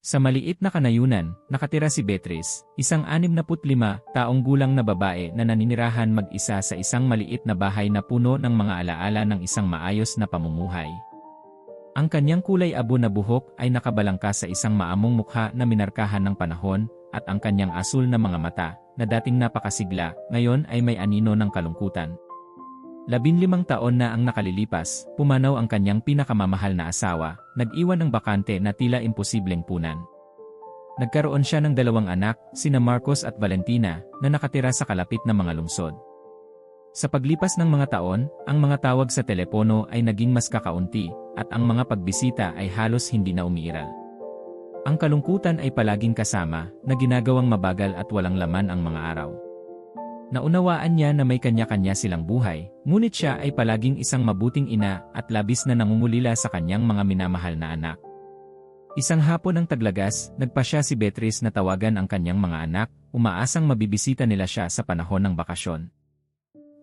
Sa maliit na kanayunan, nakatira si Beatrice, isang 65 taong gulang na babae na naninirahan mag-isa sa isang maliit na bahay na puno ng mga alaala ng isang maayos na pamumuhay. Ang kanyang kulay abo na buhok ay nakabalangka sa isang maamong mukha na minarkahan ng panahon, at ang kanyang asul na mga mata, na dating napakasigla, ngayon ay may anino ng kalungkutan. Labinlimang taon na ang nakalilipas, pumanaw ang kanyang pinakamamahal na asawa, nag-iwan ng bakante na tila imposibleng punan. Nagkaroon siya ng dalawang anak, sina Marcos at Valentina, na nakatira sa kalapit na mga lungsod. Sa paglipas ng mga taon, ang mga tawag sa telepono ay naging mas kakaunti, at ang mga pagbisita ay halos hindi na umiiral. Ang kalungkutan ay palaging kasama, na ginagawang mabagal at walang laman ang mga araw. Naunawaan niya na may kanya-kanya silang buhay, ngunit siya ay palaging isang mabuting ina at labis na nangungulila sa kanyang mga minamahal na anak. Isang hapon ng taglagas, nagpa siya si Beatrice na tawagan ang kanyang mga anak, umaasang mabibisita nila siya sa panahon ng bakasyon.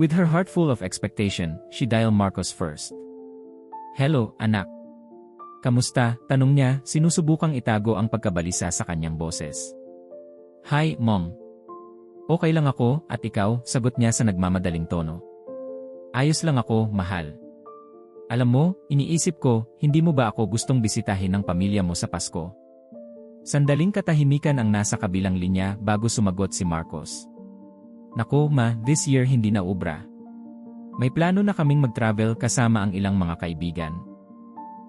With her heart full of expectation, she dialed Marcos first. Hello, anak. Kamusta? Tanong niya, sinusubukang itago ang pagkabalisa sa kanyang boses. Hi, Mom. Okay lang ako, at ikaw, sagot niya sa nagmamadaling tono. Ayos lang ako, mahal. Alam mo, iniisip ko, hindi mo ba ako gustong bisitahin ng pamilya mo sa Pasko? Sandaling katahimikan ang nasa kabilang linya bago sumagot si Marcos. Nako ma, this year hindi na ubra. May plano na kaming mag-travel kasama ang ilang mga kaibigan.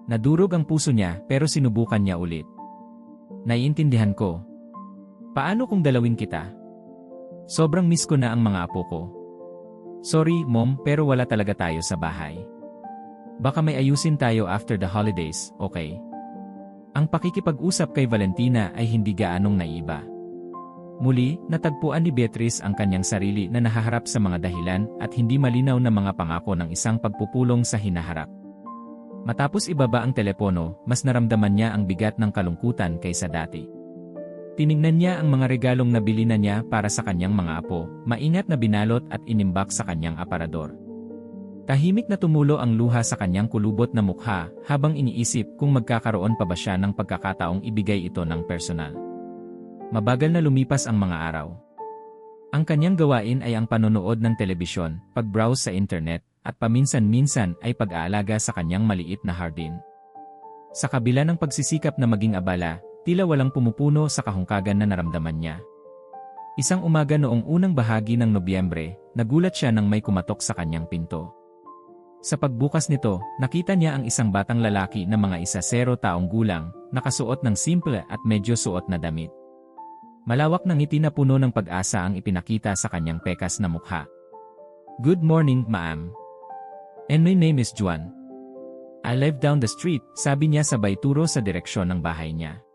Nadurog ang puso niya pero sinubukan niya ulit. Naiintindihan ko. Paano kung dalawin kita? Sobrang miss ko na ang mga apo ko. Sorry, mom, pero wala talaga tayo sa bahay. Baka may ayusin tayo after the holidays, okay? Ang pakikipag-usap kay Valentina ay hindi gaanong naiba. Muli, natagpuan ni Beatrice ang kanyang sarili na nahaharap sa mga dahilan at hindi malinaw na mga pangako ng isang pagpupulong sa hinaharap. Matapos ibaba ang telepono, mas naramdaman niya ang bigat ng kalungkutan kaysa dati. Tiningnan niya ang mga regalong nabili na niya para sa kanyang mga apo, maingat na binalot at inimbak sa kanyang aparador. Tahimik na tumulo ang luha sa kanyang kulubot na mukha habang iniisip kung magkakaroon pa ba siya ng pagkakataong ibigay ito ng personal. Mabagal na lumipas ang mga araw. Ang kanyang gawain ay ang panonood ng telebisyon, pag-browse sa internet, at paminsan-minsan ay pag-aalaga sa kanyang maliit na hardin. Sa kabila ng pagsisikap na maging abala, Tila walang pumupuno sa kahungkagan na naramdaman niya. Isang umaga noong unang bahagi ng Nobyembre, nagulat siya nang may kumatok sa kanyang pinto. Sa pagbukas nito, nakita niya ang isang batang lalaki na mga isa sero taong gulang, nakasuot ng simple at medyo suot na damit. Malawak ng ngiti na puno ng pag-asa ang ipinakita sa kanyang pekas na mukha. Good morning, ma'am. And my name is Juan. I live down the street, sabi niya sabay turo sa direksyon ng bahay niya.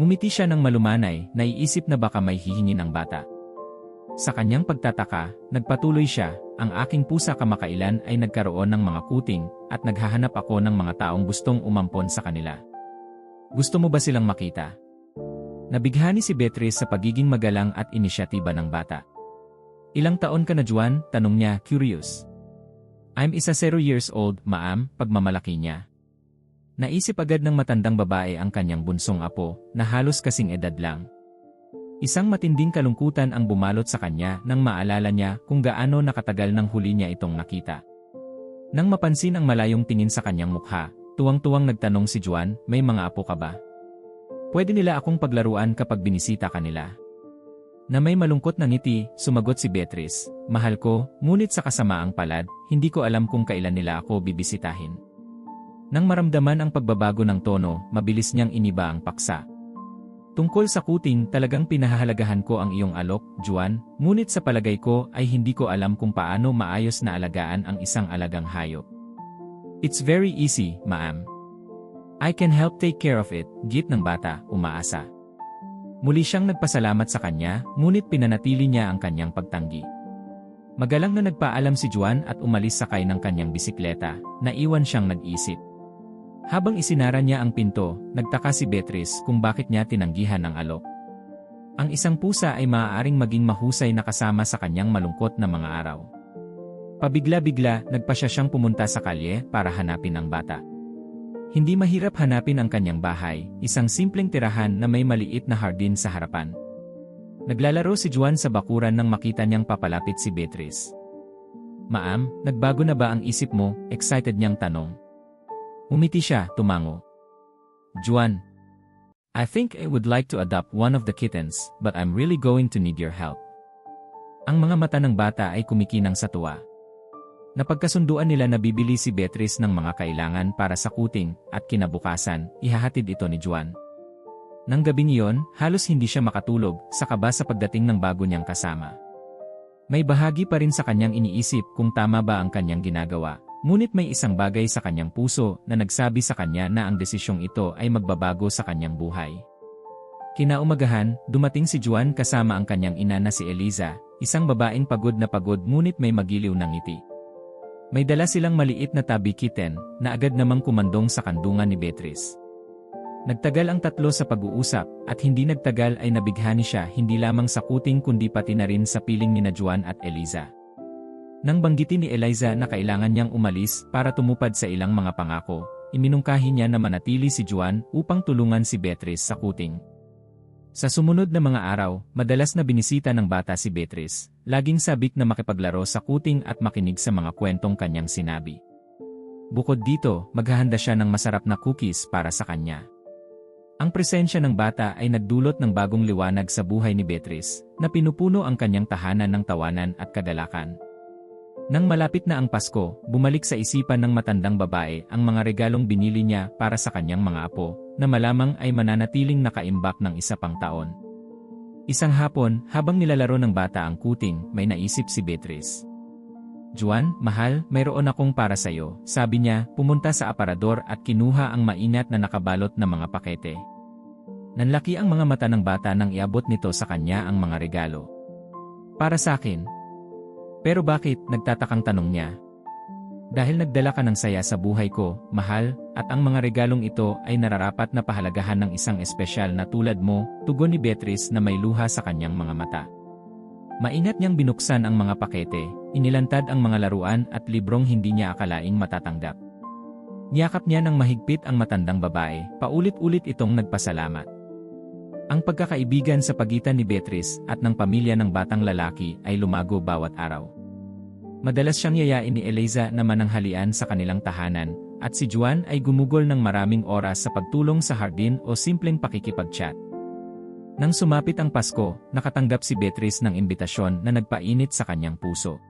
Ngumiti siya ng malumanay, naiisip na baka may hihingin ang bata. Sa kanyang pagtataka, nagpatuloy siya, ang aking pusa kamakailan ay nagkaroon ng mga kuting, at naghahanap ako ng mga taong gustong umampon sa kanila. Gusto mo ba silang makita? Nabighani si Beatrice sa pagiging magalang at inisyatiba ng bata. Ilang taon ka na Juan? Tanong niya, curious. I'm isa zero years old, maam, pagmamalaki niya. Naisip agad ng matandang babae ang kanyang bunsong apo, na halos kasing edad lang. Isang matinding kalungkutan ang bumalot sa kanya nang maalala niya kung gaano nakatagal nang huli niya itong nakita. Nang mapansin ang malayong tingin sa kanyang mukha, tuwang-tuwang nagtanong si Juan, may mga apo ka ba? Pwede nila akong paglaruan kapag binisita kanila. Na may malungkot na ngiti, sumagot si Beatrice, Mahal ko, ngunit sa kasamaang palad, hindi ko alam kung kailan nila ako bibisitahin. Nang maramdaman ang pagbabago ng tono, mabilis niyang iniba ang paksa. Tungkol sa kuting, talagang pinahahalagahan ko ang iyong alok, Juan, ngunit sa palagay ko ay hindi ko alam kung paano maayos na alagaan ang isang alagang hayop. It's very easy, ma'am. I can help take care of it, git ng bata, umaasa. Muli siyang nagpasalamat sa kanya, ngunit pinanatili niya ang kanyang pagtanggi. Magalang na nagpaalam si Juan at umalis sakay ng kanyang bisikleta, naiwan siyang nag-isip. Habang isinara niya ang pinto, nagtaka si Beatrice kung bakit niya tinanggihan ang alok. Ang isang pusa ay maaaring maging mahusay na kasama sa kanyang malungkot na mga araw. Pabigla-bigla, nagpa siya siyang pumunta sa kalye para hanapin ang bata. Hindi mahirap hanapin ang kanyang bahay, isang simpleng tirahan na may maliit na hardin sa harapan. Naglalaro si Juan sa bakuran nang makita niyang papalapit si Beatrice. Maam, nagbago na ba ang isip mo? Excited niyang tanong. Umiti siya, tumango. Juan, I think I would like to adopt one of the kittens, but I'm really going to need your help. Ang mga mata ng bata ay kumikinang sa tuwa. Napagkasunduan nila na bibili si Beatrice ng mga kailangan para sa kuting at kinabukasan, ihahatid ito ni Juan. Nang gabing iyon, halos hindi siya makatulog sa kaba sa pagdating ng bago niyang kasama. May bahagi pa rin sa kanyang iniisip kung tama ba ang kanyang ginagawa, ngunit may isang bagay sa kanyang puso na nagsabi sa kanya na ang desisyong ito ay magbabago sa kanyang buhay. Kinaumagahan, dumating si Juan kasama ang kanyang ina na si Eliza, isang babaeng pagod na pagod ngunit may magiliw ng ngiti. May dala silang maliit na tabi kitten na agad namang kumandong sa kandungan ni Beatrice. Nagtagal ang tatlo sa pag-uusap at hindi nagtagal ay nabighani siya hindi lamang sa kuting kundi pati na rin sa piling ni na Juan at Eliza. Nang banggitin ni Eliza na kailangan niyang umalis para tumupad sa ilang mga pangako, iminungkahi niya na manatili si Juan upang tulungan si Beatrice sa kuting. Sa sumunod na mga araw, madalas na binisita ng bata si Beatrice, laging sabik na makipaglaro sa kuting at makinig sa mga kwentong kanyang sinabi. Bukod dito, maghahanda siya ng masarap na cookies para sa kanya. Ang presensya ng bata ay nagdulot ng bagong liwanag sa buhay ni Beatrice, na pinupuno ang kanyang tahanan ng tawanan at kagalakan. Nang malapit na ang Pasko, bumalik sa isipan ng matandang babae ang mga regalong binili niya para sa kanyang mga apo, na malamang ay mananatiling nakaimbak ng isa pang taon. Isang hapon, habang nilalaro ng bata ang kuting, may naisip si Beatrice. Juan, mahal, mayroon akong para sa'yo, sabi niya, pumunta sa aparador at kinuha ang mainat na nakabalot na mga pakete. Nanlaki ang mga mata ng bata nang iabot nito sa kanya ang mga regalo. Para sa akin. Pero bakit, nagtatakang tanong niya, dahil nagdala ka ng saya sa buhay ko, mahal, at ang mga regalong ito ay nararapat na pahalagahan ng isang espesyal na tulad mo, tugon ni Beatrice na may luha sa kanyang mga mata. Maingat niyang binuksan ang mga pakete, inilantad ang mga laruan at librong hindi niya akalaing matatanggap. Niyakap niya ng mahigpit ang matandang babae, paulit-ulit itong nagpasalamat. Ang pagkakaibigan sa pagitan ni Beatrice at ng pamilya ng batang lalaki ay lumago bawat araw. Madalas siyang yayain ni Eliza na mananghalian sa kanilang tahanan, at si Juan ay gumugol ng maraming oras sa pagtulong sa hardin o simpleng pakikipag-chat. Nang sumapit ang Pasko, nakatanggap si Beatrice ng imbitasyon na nagpainit sa kanyang puso.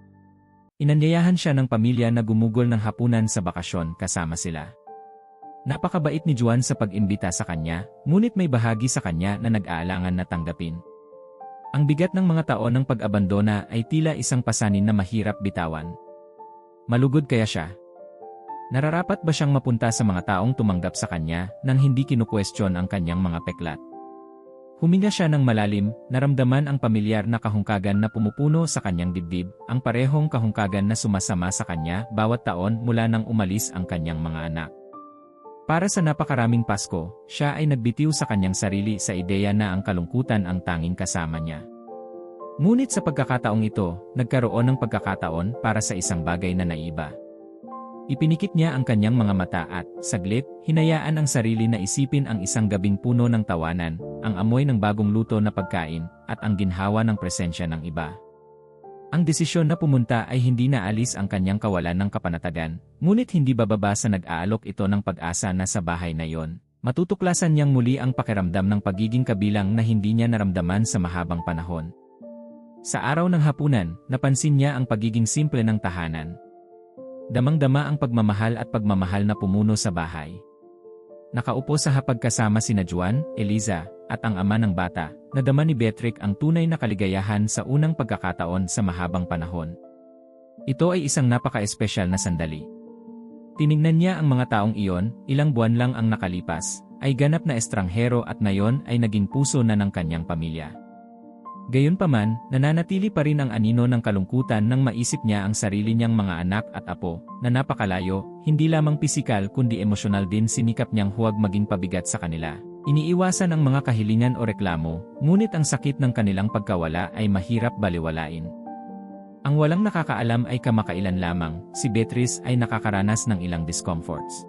Inanyayahan siya ng pamilya na gumugol ng hapunan sa bakasyon kasama sila. Napakabait ni Juan sa pag-imbita sa kanya, ngunit may bahagi sa kanya na nag-aalangan na tanggapin. Ang bigat ng mga taon ng pag-abandona ay tila isang pasanin na mahirap bitawan. Malugod kaya siya? Nararapat ba siyang mapunta sa mga taong tumanggap sa kanya nang hindi kinukwestiyon ang kanyang mga peklat? Huminga siya ng malalim, naramdaman ang pamilyar na kahungkagan na pumupuno sa kanyang dibdib, ang parehong kahungkagan na sumasama sa kanya bawat taon mula nang umalis ang kanyang mga anak. Para sa napakaraming Pasko, siya ay nagbitiw sa kanyang sarili sa ideya na ang kalungkutan ang tanging kasama niya. Ngunit sa pagkakataong ito, nagkaroon ng pagkakataon para sa isang bagay na naiba. Ipinikit niya ang kanyang mga mata at, saglit, hinayaan ang sarili na isipin ang isang gabing puno ng tawanan, ang amoy ng bagong luto na pagkain, at ang ginhawa ng presensya ng iba. Ang desisyon na pumunta ay hindi naalis ang kanyang kawalan ng kapanatagan, ngunit hindi bababa sa nag-aalok ito ng pag-asa na sa bahay na yon. Matutuklasan niyang muli ang pakiramdam ng pagiging kabilang na hindi niya naramdaman sa mahabang panahon. Sa araw ng hapunan, napansin niya ang pagiging simple ng tahanan. Damang-dama ang pagmamahal at pagmamahal na pumuno sa bahay. Nakaupo sa hapag kasama sina Juan, Eliza, at ang ama ng bata, nadama ni Beatrick ang tunay na kaligayahan sa unang pagkakataon sa mahabang panahon. Ito ay isang napaka-espesyal na sandali. Tiningnan niya ang mga taong iyon, ilang buwan lang ang nakalipas, ay ganap na estranghero at ngayon ay naging puso na ng kanyang pamilya. Gayunpaman, nananatili pa rin ang anino ng kalungkutan nang maisip niya ang sarili niyang mga anak at apo, na napakalayo, hindi lamang pisikal kundi emosyonal din sinikap niyang huwag maging pabigat sa kanila. Iniiwasan ang mga kahilingan o reklamo, ngunit ang sakit ng kanilang pagkawala ay mahirap baliwalain. Ang walang nakakaalam ay kamakailan lamang, si Beatrice ay nakakaranas ng ilang discomforts.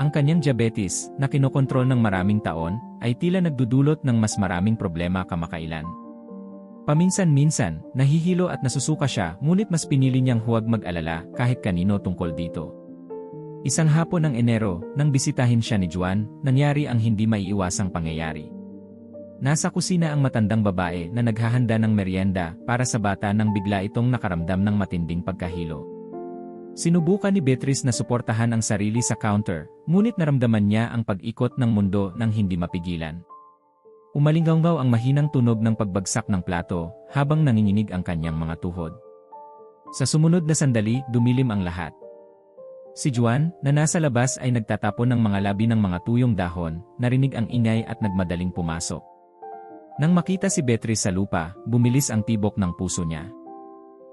Ang kanyang diabetes, na kinokontrol ng maraming taon, ay tila nagdudulot ng mas maraming problema kamakailan. Paminsan-minsan, nahihilo at nasusuka siya ngunit mas pinili niyang huwag mag-alala kahit kanino tungkol dito. Isang hapon ng Enero, nang bisitahin siya ni Juan, nangyari ang hindi maiiwasang pangyayari. Nasa kusina ang matandang babae na naghahanda ng merienda para sa bata nang bigla itong nakaramdam ng matinding pagkahilo. Sinubukan ni Beatrice na suportahan ang sarili sa counter, ngunit naramdaman niya ang pag-ikot ng mundo nang hindi mapigilan. Umalinggaw ang mahinang tunog ng pagbagsak ng plato habang nanginginig ang kanyang mga tuhod. Sa sumunod na sandali, dumilim ang lahat. Si Juan, na nasa labas ay nagtatapon ng mga labi ng mga tuyong dahon, narinig ang ingay at nagmadaling pumasok. Nang makita si Beatrice sa lupa, bumilis ang tibok ng puso niya.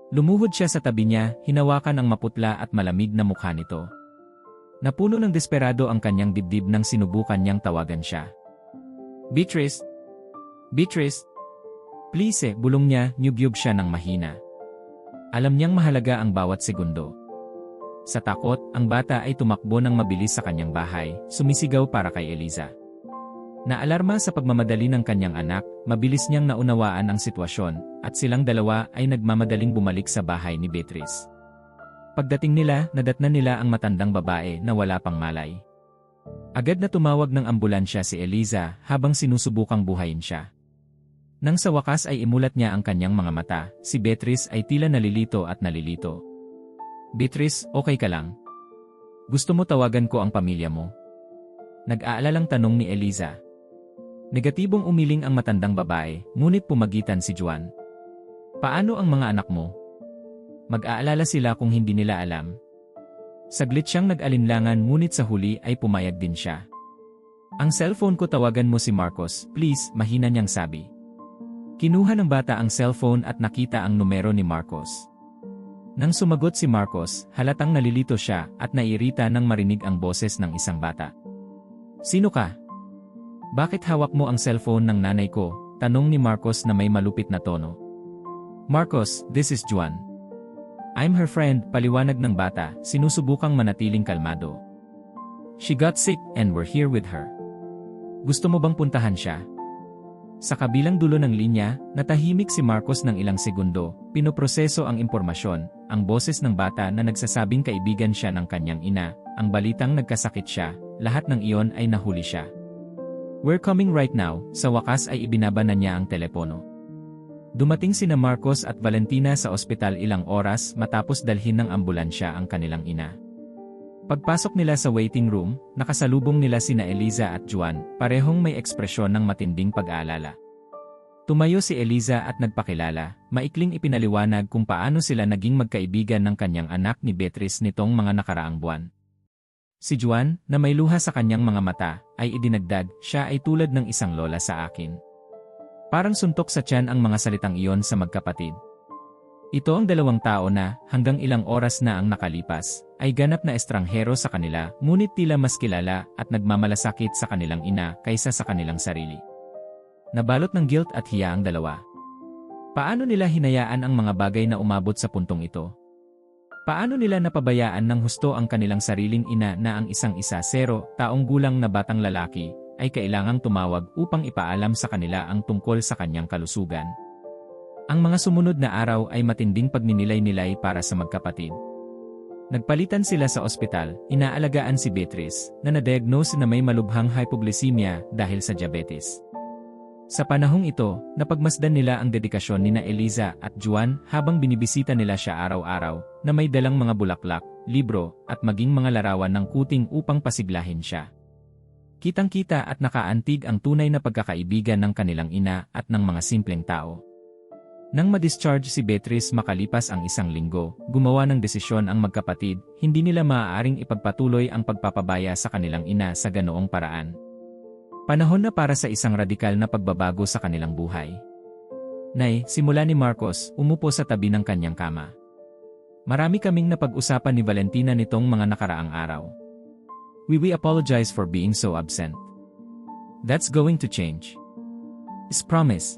Lumuhod siya sa tabi niya, hinawakan ang maputla at malamig na mukha nito. Napuno ng desperado ang kanyang dibdib nang sinubukan niyang tawagan siya. Beatrice! Beatrice! Please eh, bulong niya, nyugyub siya ng mahina. Alam niyang mahalaga ang bawat segundo. Sa takot, ang bata ay tumakbo ng mabilis sa kanyang bahay, sumisigaw para kay Eliza. Naalarma sa pagmamadali ng kanyang anak, mabilis niyang naunawaan ang sitwasyon, at silang dalawa ay nagmamadaling bumalik sa bahay ni Beatrice. Pagdating nila, nadatnan nila ang matandang babae na wala pang malay. Agad na tumawag ng ambulansya si Eliza habang sinusubukang buhayin siya. Nang sa wakas ay imulat niya ang kanyang mga mata, si Beatrice ay tila nalilito at nalilito. Beatrice, okay ka lang? Gusto mo tawagan ko ang pamilya mo? Nag-aalalang tanong ni Eliza. Negatibong umiling ang matandang babae, ngunit pumagitan si Juan. Paano ang mga anak mo? Mag-aalala sila kung hindi nila alam. Saglit siyang nag-alinlangan ngunit sa huli ay pumayag din siya. Ang cellphone ko tawagan mo si Marcos, please, mahina niyang sabi. Kinuha ng bata ang cellphone at nakita ang numero ni Marcos. Nang sumagot si Marcos, halatang nalilito siya at nairita nang marinig ang boses ng isang bata. Sino ka? Bakit hawak mo ang cellphone ng nanay ko? Tanong ni Marcos na may malupit na tono. Marcos, this is Juan. I'm her friend, paliwanag ng bata, sinusubukang manatiling kalmado. She got sick and we're here with her. Gusto mo bang puntahan siya? Sa kabilang dulo ng linya, natahimik si Marcos ng ilang segundo, pinoproseso ang impormasyon, ang boses ng bata na nagsasabing kaibigan siya ng kanyang ina, ang balitang nagkasakit siya, lahat ng iyon ay nahuli siya. We're coming right now, sa wakas ay ibinaba na niya ang telepono. Dumating sina Marcos at Valentina sa ospital ilang oras matapos dalhin ng ambulansya ang kanilang ina. Pagpasok nila sa waiting room, nakasalubong nila sina Eliza at Juan, parehong may ekspresyon ng matinding pag-aalala. Tumayo si Eliza at nagpakilala, maikling ipinaliwanag kung paano sila naging magkaibigan ng kanyang anak ni Beatrice nitong mga nakaraang buwan. Si Juan, na may luha sa kanyang mga mata, ay idinagdag, siya ay tulad ng isang lola sa akin. Parang suntok sa tiyan ang mga salitang iyon sa magkapatid. Ito ang dalawang tao na, hanggang ilang oras na ang nakalipas, ay ganap na estranghero sa kanila, ngunit tila mas kilala at nagmamalasakit sa kanilang ina kaysa sa kanilang sarili. Nabalot ng guilt at hiya ang dalawa. Paano nila hinayaan ang mga bagay na umabot sa puntong ito? Paano nila napabayaan ng husto ang kanilang sariling ina na ang isang isa zero, taong gulang na batang lalaki, ay kailangang tumawag upang ipaalam sa kanila ang tungkol sa kanyang kalusugan? Ang mga sumunod na araw ay matinding pagninilay-nilay para sa magkapatid. Nagpalitan sila sa ospital, inaalagaan si Beatrice, na na-diagnose na may malubhang hypoglycemia dahil sa diabetes. Sa panahong ito, napagmasdan nila ang dedikasyon ni na Eliza at Juan habang binibisita nila siya araw-araw na may dalang mga bulaklak, libro, at maging mga larawan ng kuting upang pasiglahin siya. Kitang-kita at nakaantig ang tunay na pagkakaibigan ng kanilang ina at ng mga simpleng tao. Nang ma-discharge si Beatrice makalipas ang isang linggo, gumawa ng desisyon ang magkapatid, hindi nila maaaring ipagpatuloy ang pagpapabaya sa kanilang ina sa ganoong paraan. Panahon na para sa isang radikal na pagbabago sa kanilang buhay. Nay, simula ni Marcos, umupo sa tabi ng kanyang kama. Marami kaming napag-usapan ni Valentina nitong mga nakaraang araw. We we apologize for being so absent. That's going to change. Is promise.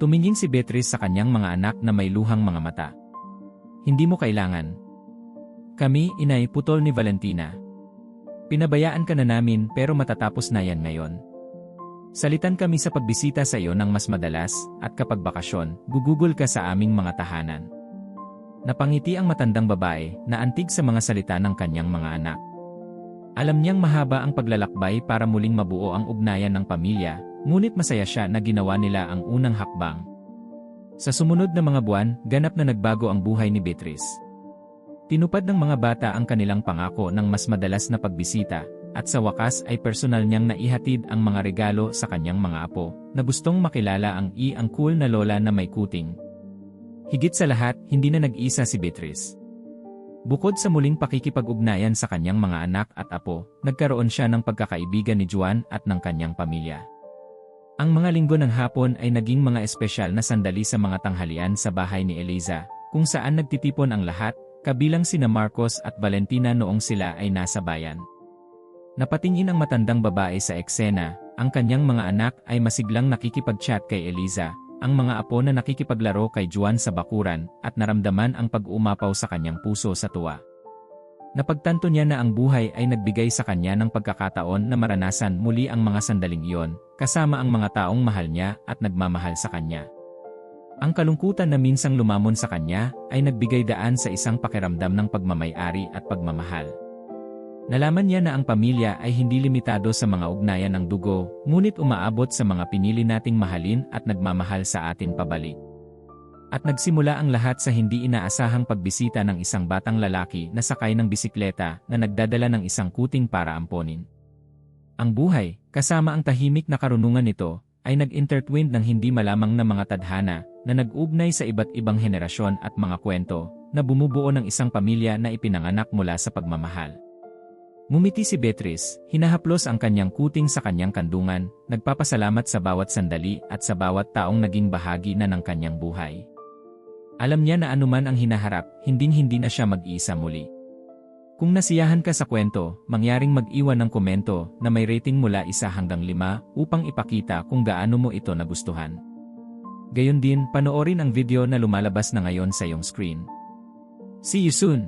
Tumingin si Beatrice sa kanyang mga anak na may luhang mga mata. Hindi mo kailangan. Kami, inay, putol ni Valentina. Pinabayaan ka na namin pero matatapos na yan ngayon. Salitan kami sa pagbisita sa iyo ng mas madalas at kapag bakasyon, gugugol ka sa aming mga tahanan. Napangiti ang matandang babae na antig sa mga salita ng kanyang mga anak. Alam niyang mahaba ang paglalakbay para muling mabuo ang ugnayan ng pamilya, ngunit masaya siya na ginawa nila ang unang hakbang. Sa sumunod na mga buwan, ganap na nagbago ang buhay ni Beatrice. Tinupad ng mga bata ang kanilang pangako ng mas madalas na pagbisita, at sa wakas ay personal niyang naihatid ang mga regalo sa kanyang mga apo, na gustong makilala ang i ang cool na lola na may kuting. Higit sa lahat, hindi na nag-isa si Beatrice. Bukod sa muling pakikipag-ugnayan sa kanyang mga anak at apo, nagkaroon siya ng pagkakaibigan ni Juan at ng kanyang pamilya. Ang mga linggo ng hapon ay naging mga espesyal na sandali sa mga tanghalian sa bahay ni Eliza, kung saan nagtitipon ang lahat, kabilang sina Marcos at Valentina noong sila ay nasa bayan. Napatingin ang matandang babae sa eksena, ang kanyang mga anak ay masiglang nakikipag-chat kay Eliza, ang mga apo na nakikipaglaro kay Juan sa bakuran, at naramdaman ang pag-umapaw sa kanyang puso sa tuwa. Napagtanto niya na ang buhay ay nagbigay sa kanya ng pagkakataon na maranasan muli ang mga sandaling iyon, kasama ang mga taong mahal niya at nagmamahal sa kanya. Ang kalungkutan na minsang lumamon sa kanya ay nagbigay daan sa isang pakiramdam ng pagmamayari at pagmamahal. Nalaman niya na ang pamilya ay hindi limitado sa mga ugnayan ng dugo, ngunit umaabot sa mga pinili nating mahalin at nagmamahal sa atin pabalik. At nagsimula ang lahat sa hindi inaasahang pagbisita ng isang batang lalaki na sakay ng bisikleta na nagdadala ng isang kuting para amponin. Ang buhay, kasama ang tahimik na karunungan nito, ay nag-intertwined ng hindi malamang na mga tadhana na nag-ugnay sa iba't ibang henerasyon at mga kwento na bumubuo ng isang pamilya na ipinanganak mula sa pagmamahal. Ngumiti si Beatrice, hinahaplos ang kanyang kuting sa kanyang kandungan, nagpapasalamat sa bawat sandali at sa bawat taong naging bahagi na ng kanyang buhay. Alam niya na anuman ang hinaharap, hinding-hindi na siya mag-iisa muli. Kung nasiyahan ka sa kwento, mangyaring mag-iwan ng komento na may rating mula isa hanggang lima upang ipakita kung gaano mo ito nagustuhan. Gayon din, panoorin ang video na lumalabas na ngayon sa iyong screen. See you soon!